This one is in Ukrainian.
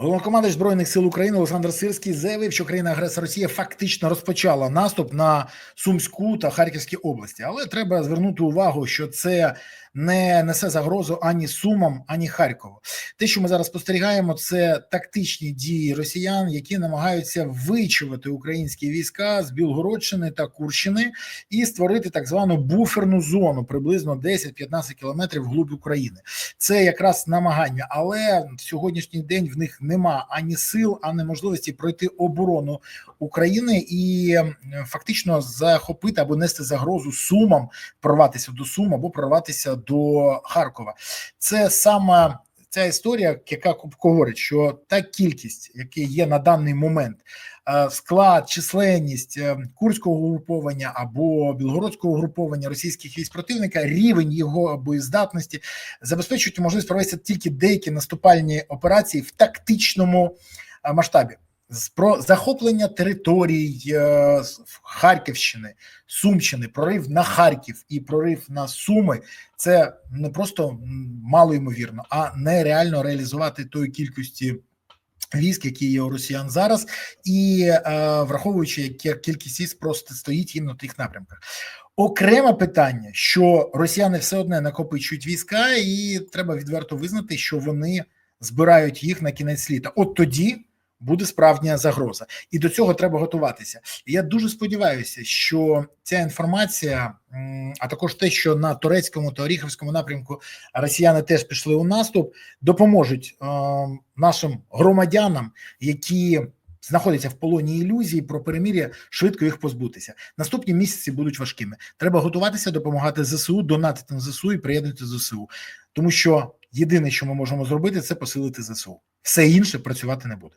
Головнокомандувач збройних сил України Олександр Сирський заявив, що країна агресор Росія фактично розпочала наступ на Сумську та Харківські області, але треба звернути увагу, що це не несе загрозу ані Сумам, ані Харкову. Те, що ми зараз спостерігаємо, це тактичні дії росіян, які намагаються вичувати українські війська з Білгородщини та Курщини і створити так звану буферну зону приблизно 10-15 кілометрів вглуб України. Це якраз намагання, але в сьогоднішній день в них нема ані сил, ані можливості пройти оборону України і фактично захопити або нести загрозу сумам, прорватися до Сум або прорватися до Харкова. Це саме ця історія, яка говорить, що та кількість, яка є на даний момент, е, склад, численність е, курського угруповання або білгородського угруповання російських військ противника, рівень його боєздатності забезпечують можливість провести тільки деякі наступальні операції в тактичному е, масштабі. Про захоплення територій е, Харківщини, Сумщини, прорив на Харків і прорив на Суми це не просто мало ймовірно, а нереально реалізувати тої кількості військ, які є у росіян зараз, і е, враховуючи, яка кількість військ просто стоїть їм на тих напрямках. Окреме питання, що росіяни все одне накопичують війська, і треба відверто визнати, що вони збирають їх на кінець літа. От тоді буде справжня загроза, і до цього треба готуватися. І я дуже сподіваюся, що ця інформація, а також те, що на турецькому та Оріховському напрямку росіяни теж пішли у наступ, допоможуть е, нашим громадянам, які знаходяться в полоні ілюзії про перемір'я, швидко їх позбутися. Наступні місяці будуть важкими. Треба готуватися, допомагати ЗСУ, донатити на ЗСУ і приєднати ЗСУ, тому що єдине, що ми можемо зробити, це посилити ЗСУ. Все інше працювати не буде.